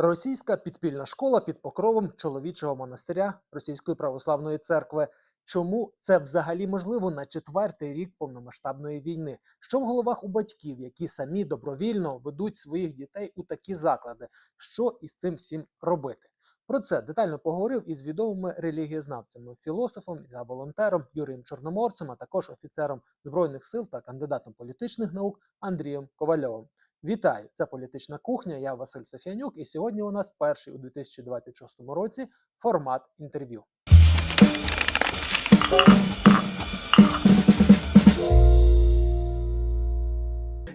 Російська підпільна школа під покровом чоловічого монастиря Російської православної церкви. Чому це взагалі можливо на четвертий рік повномасштабної війни? Що в головах у батьків, які самі добровільно ведуть своїх дітей у такі заклади? Що із цим всім робити? Про це детально поговорив із відомими релігієзнавцями, філософом та волонтером Юрієм Чорноморцем, а також офіцером збройних сил та кандидатом політичних наук Андрієм Ковальовим. Вітаю! Це політична кухня. Я Василь Сафянюк, і сьогодні у нас перший у 2026 році формат інтерв'ю.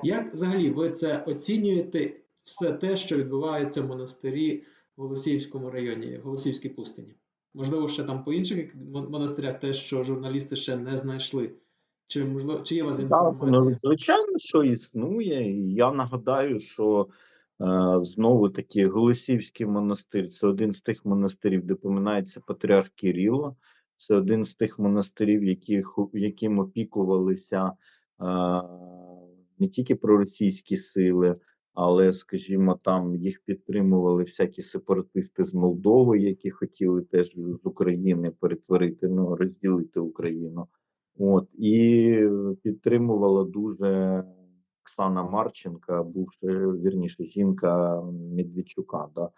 Як взагалі ви це оцінюєте все те, що відбувається в монастирі в Голосіївському районі, в Голосіївській пустині? Можливо, ще там по інших монастирях те, що журналісти ще не знайшли. Чи можливо, чи є у вас Так, ну, звичайно, що існує. Я нагадаю, що е, знову таки Голосіївський монастир це один з тих монастирів, де поминається патріарх Кирило. Це один з тих монастирів, яких, яким опікувалися е, не тільки проросійські сили, але, скажімо, там їх підтримували всякі сепаратисти з Молдови, які хотіли теж з України перетворити, ну, розділити Україну. От і підтримувала дуже Оксана Марченка, бувша вірніше жінка Медведчука. Да?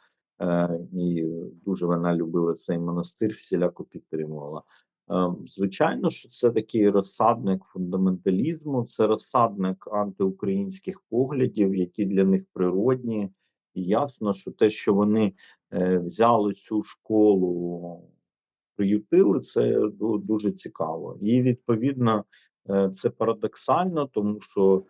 Е, і дуже вона любила цей монастир, всіляко підтримувала. Е, звичайно, що це такий розсадник фундаменталізму, це розсадник антиукраїнських поглядів, які для них природні. І ясно, що те, що вони е, взяли цю школу приютили, це дуже цікаво. І відповідно е, це парадоксально, тому що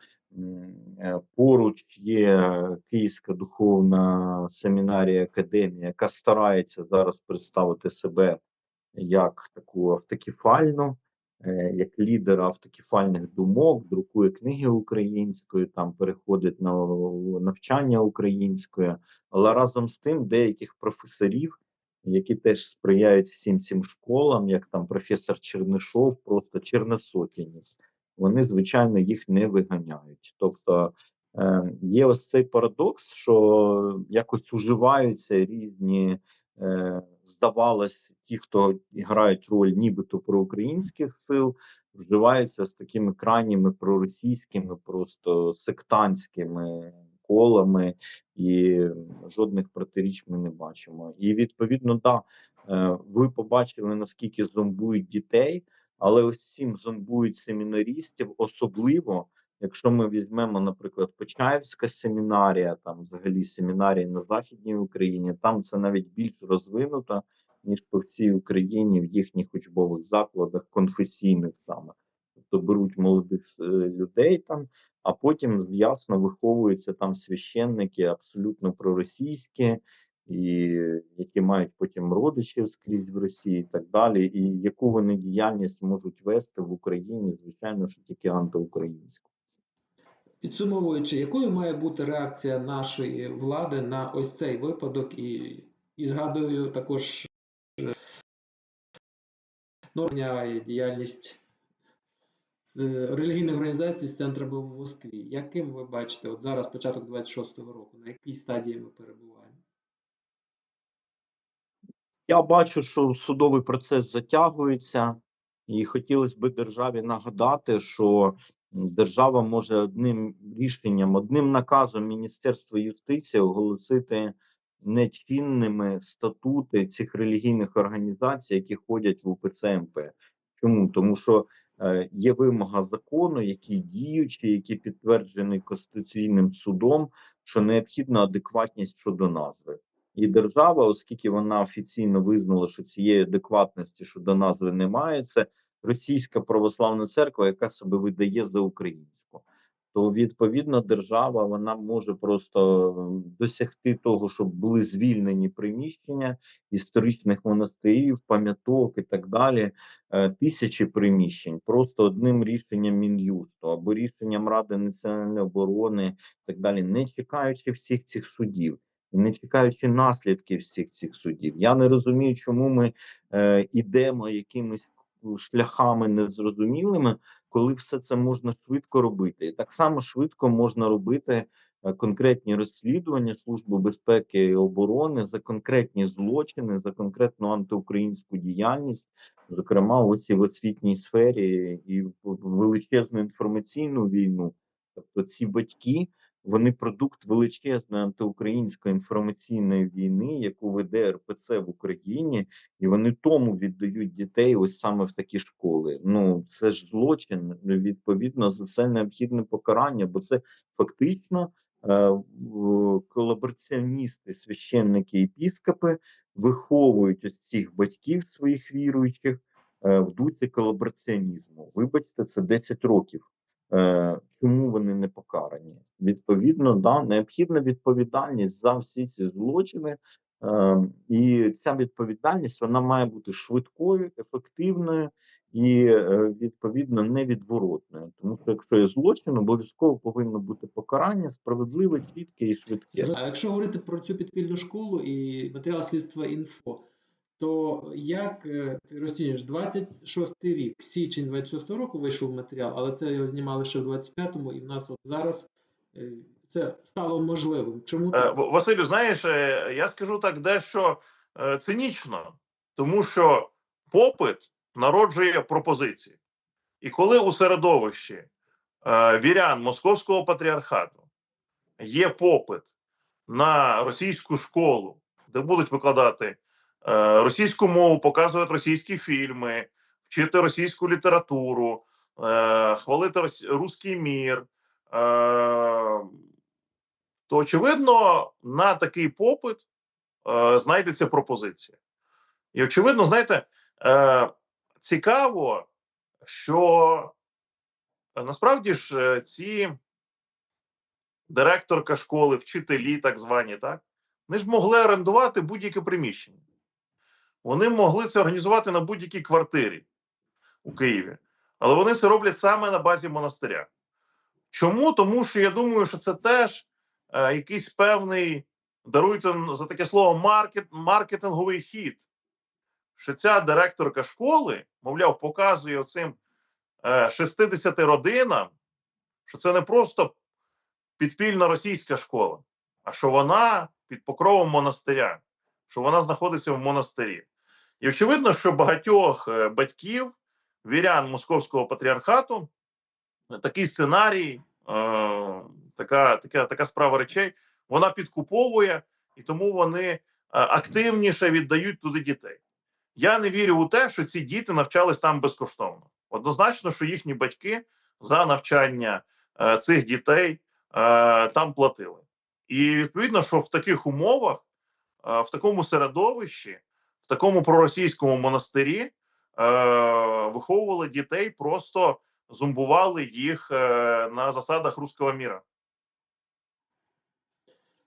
е, поруч є Київська духовна семінарія академія, яка старається зараз представити себе як таку автокефальну, е, як лідера автокефальних думок, друкує книги українською, там переходить на навчання українською, але разом з тим деяких професорів які теж сприяють всім цим школам, як там професор Чернишов, просто черносотінець. Вони, звичайно, їх не виганяють. Тобто е, є ось цей парадокс, що якось уживаються різні, е, здавалось, ті, хто грають роль нібито проукраїнських сил, вживаються з такими крайніми проросійськими, просто сектантськими колами, і жодних протиріч ми не бачимо. І відповідно, да, е, ви побачили наскільки зомбують дітей, але ось цим зомбують семінарістів, особливо. Якщо ми візьмемо, наприклад, Почаївська семінарія, там взагалі семінарії на Західній Україні, там це навіть більш розвинуто, ніж по всій Україні в їхніх учбових закладах, конфесійних саме. Тобто беруть молодих е, людей там, а потім ясно виховуються там священники абсолютно проросійські, і які мають потім родичів скрізь в Росії, і так далі. І яку вони діяльність можуть вести в Україні, звичайно, що тільки антиукраїнську. Підсумовуючи, якою має бути реакція нашої влади на ось цей випадок, і, і згадую також е, і діяльність е, релігійних організацій з був в Москві. Яким ви бачите, от зараз початок 26-го року, на якій стадії ми перебуваємо? Я бачу, що судовий процес затягується, і хотілося б державі нагадати, що держава може одним рішенням, одним наказом Міністерства юстиції оголосити нечинними статути цих релігійних організацій, які ходять в УПЦ МП. Чому? Тому що є вимога закону, який діючий, який підтверджений Конституційним судом, що необхідна адекватність щодо назви. І держава, оскільки вона офіційно визнала, що цієї адекватності щодо назви немає, це російська православна церква, яка себе видає за українську. То відповідно держава вона може просто досягти того, щоб були звільнені приміщення історичних монастирів, пам'яток і так далі. е, Тисячі приміщень просто одним рішенням мін'юсту або рішенням Ради національної оборони, і так далі, не чекаючи всіх цих судів і не чекаючи наслідків всіх цих судів. Я не розумію, чому ми е, ідемо якимись шляхами незрозумілими, коли все це можна швидко робити. І так само швидко можна робити е, конкретні розслідування Служби безпеки і оборони за конкретні злочини, за конкретну антиукраїнську діяльність, зокрема, ось і в освітній сфері, і в величезну інформаційну війну. Тобто, ці батьки вони продукт величезної антиукраїнської інформаційної війни, яку веде РПЦ в Україні, і вони тому віддають дітей ось саме в такі школи. Ну це ж злочин. Відповідно, за це необхідне покарання, бо це фактично е, колабораціоністи, священники, епіскопи виховують ось цих батьків своїх віруючих е, в дусі колабораціонізму. Вибачте, це 10 років. Е, чому вони не покарані? Відповідно, да, необхідна відповідальність за всі ці злочини, е, і ця відповідальність вона має бути швидкою, ефективною і е, відповідно невідворотною. Тому що якщо є злочин, обов'язково повинно бути покарання справедливе, чітке і швидке. А якщо говорити про цю підпільну школу і матеріал слідства інфо, то як е, ти розцінюєш 26 рік, січень 26 року вийшов матеріал, але це його знімали ще в 25-му, і в нас от зараз е, це стало можливим. Чому Е, так? Василю, знаєш, я скажу так дещо цинічно, тому що попит народжує пропозиції. І коли у середовищі вірян Московського патріархату є попит на російську школу, де будуть викладати російську мову, показувати російські фільми, вчити російську літературу, е, хвалити руський мір. Е, то очевидно на такий попит е, знайдеться пропозиція. І очевидно, знаєте, е, цікаво, що е, насправді ж е, ці директорка школи, вчителі, так звані, так, вони ж могли орендувати будь-яке приміщення. Вони могли це організувати на будь-якій квартирі у Києві, але вони це роблять саме на базі монастиря. Чому? Тому що я думаю, що це теж е, якийсь певний, даруйте за таке слово, маркет, маркетинговий хід. Що ця директорка школи, мовляв, показує оцим е, 60 родинам, що це не просто підпільна російська школа, а що вона під покровом монастиря, що вона знаходиться в монастирі. І очевидно, що багатьох е, батьків, вірян московського патріархату, такий сценарій, е, така, така, така справа речей, вона підкуповує, і тому вони е, активніше віддають туди дітей. Я не вірю у те, що ці діти навчались там безкоштовно. Однозначно, що їхні батьки за навчання е, цих дітей е, там платили. І відповідно, що в таких умовах, е, в такому середовищі, в такому проросійському монастирі е, виховували дітей, просто зумбували їх е, на засадах руського міра.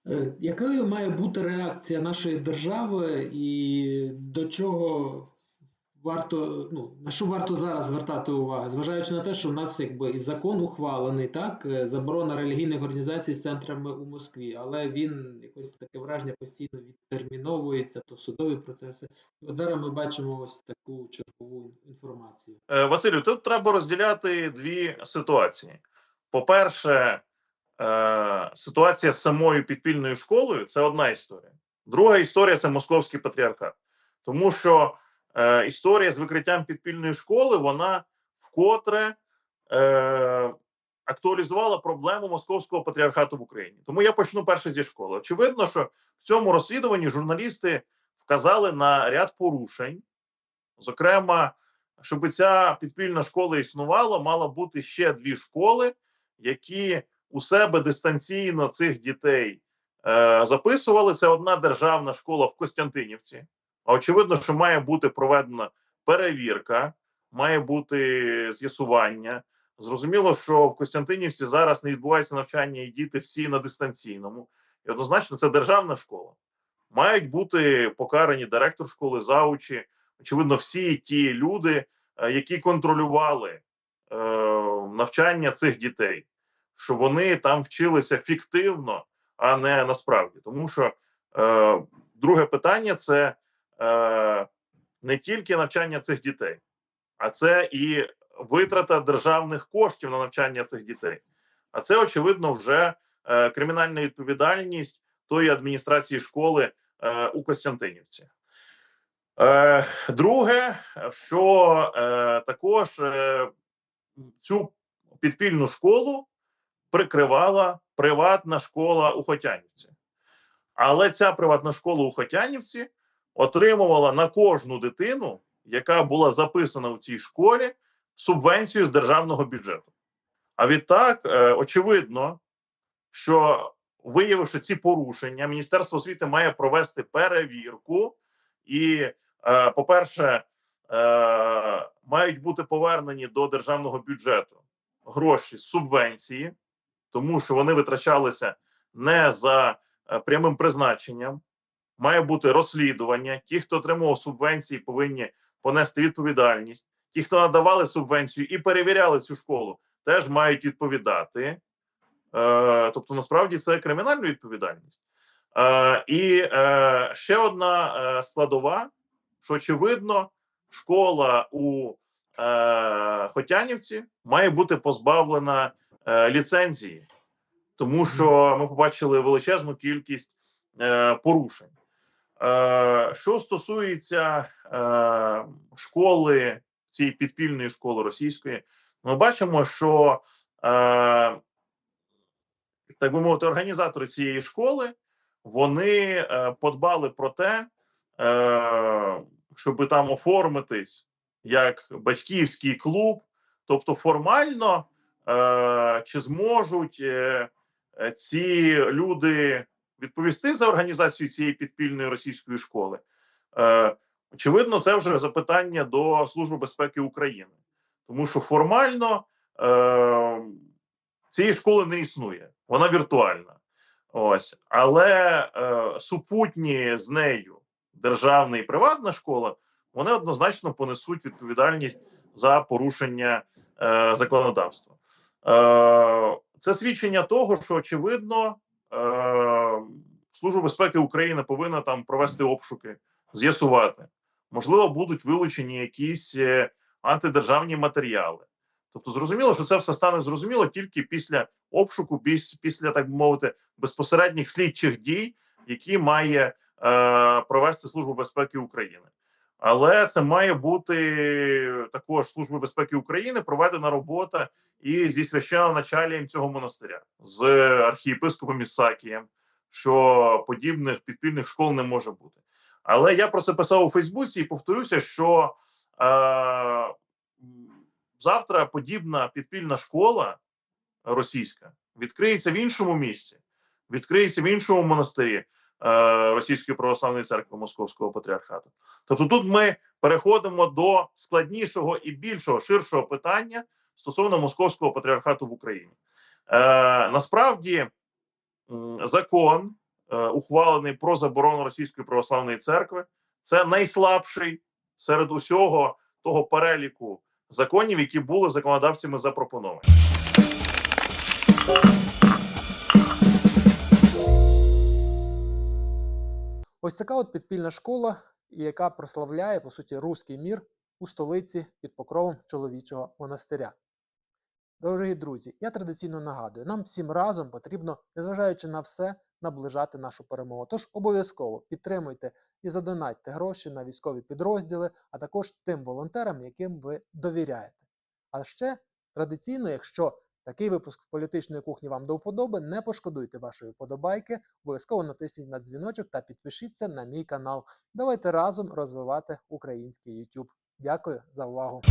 Е, Якою має бути реакція нашої держави і до чого варто, ну, на що варто зараз звертати увагу, зважаючи на те, що в нас якби і закон ухвалений, так, е, заборона релігійних організацій з центрами у Москві, але він якось таке враження постійно відтерміновується, то судові процеси. І от зараз ми бачимо ось таку чергову інформацію. Е, Василю, тут треба розділяти дві ситуації. По-перше, е, ситуація з самою підпільною школою це одна історія. Друга історія це московський патріархат. Тому що е, історія з викриттям підпільної школи вона вкотре е, актуалізувала проблему московського патріархату в Україні. Тому я почну перше зі школи. Очевидно, що в цьому розслідуванні журналісти вказали на ряд порушень, зокрема щоб ця підпільна школа існувала, мало бути ще дві школи, які у себе дистанційно цих дітей е, записували. Це одна державна школа в Костянтинівці. А очевидно, що має бути проведена перевірка, має бути з'ясування. Зрозуміло, що в Костянтинівці зараз не відбувається навчання, і діти всі на дистанційному. І однозначно, це державна школа. Мають бути покарані директор школи, заучі, очевидно, всі ті люди, е, які контролювали е, навчання цих дітей, що вони там вчилися фіктивно, а не насправді. Тому що е, друге питання це не тільки навчання цих дітей, а це і витрата державних коштів на навчання цих дітей. А це очевидно вже е, кримінальна відповідальність тої адміністрації школи е, у Костянтинівці. Е, друге, що е, також е, цю підпільну школу прикривала приватна школа у Хотянівці. Але ця приватна школа у Хотянівці отримувала на кожну дитину, яка була записана у цій школі, субвенцію з державного бюджету. А відтак, е, очевидно, що виявивши ці порушення, Міністерство освіти має провести перевірку, і, е, по-перше, е, мають бути повернені до державного бюджету гроші з субвенції, тому що вони витрачалися не за прямим призначенням. Має бути розслідування. Ті, хто отримував субвенції, повинні понести відповідальність. Ті, хто надавали субвенцію і перевіряли цю школу, теж мають відповідати. Е, тобто, насправді це кримінальна відповідальність. Е, і е, ще одна е, складова, що очевидно, школа у е, Хотянівці має бути позбавлена е, ліцензії, тому що ми побачили величезну кількість е, порушень. Е, що стосується е, школи, цієї підпільної школи російської, ми бачимо, що е, так би мовити, організатори цієї школи вони подбали про те, щоб там оформитись як батьківський клуб, тобто формально чи зможуть ці люди відповісти за організацію цієї підпільної російської школи. Е, очевидно, це вже запитання до Служби безпеки України, тому що формально е, цієї школи не існує, вона віртуальна. Ось, але е, супутні з нею державна і приватна школа, вони однозначно понесуть відповідальність за порушення е, законодавства. Е, це свідчення того, що очевидно Служба безпеки України повинна там провести обшуки, з'ясувати. Можливо, будуть вилучені якісь е, антидержавні матеріали. Тобто, зрозуміло, що це все стане зрозуміло тільки після обшуку, після так би мовити, безпосередніх слідчих дій, які має е, провести Служба безпеки України. Але це має бути також Служби безпеки України проведена робота і зі священоначалієм цього монастиря з архієпископом Ісакієм, що подібних підпільних школ не може бути. Але я про це писав у Фейсбуці і повторюся, що е, завтра подібна підпільна школа російська відкриється в іншому місці, відкриється в іншому монастирі е, Російської православної церкви Московського патріархату. Тобто, тут ми переходимо до складнішого і більшого ширшого питання стосовно московського патріархату в Україні. Е, насправді, закон, е, ухвалений про заборону Російської православної церкви, це найслабший серед усього того переліку законів, які були законодавцями запропоновані. Ось така от підпільна школа, яка прославляє по суті руський мір у столиці під покровом чоловічого монастиря. Дорогі друзі, я традиційно нагадую, нам всім разом потрібно, незважаючи на все, наближати нашу перемогу. Тож обов'язково підтримуйте і задонатьте гроші на військові підрозділи, а також тим волонтерам, яким ви довіряєте. А ще традиційно, якщо такий випуск політичної кухні вам до вподоби, не пошкодуйте вашої вподобайки, обов'язково натисніть на дзвіночок та підпишіться на мій канал. Давайте разом розвивати український YouTube. Дякую за увагу.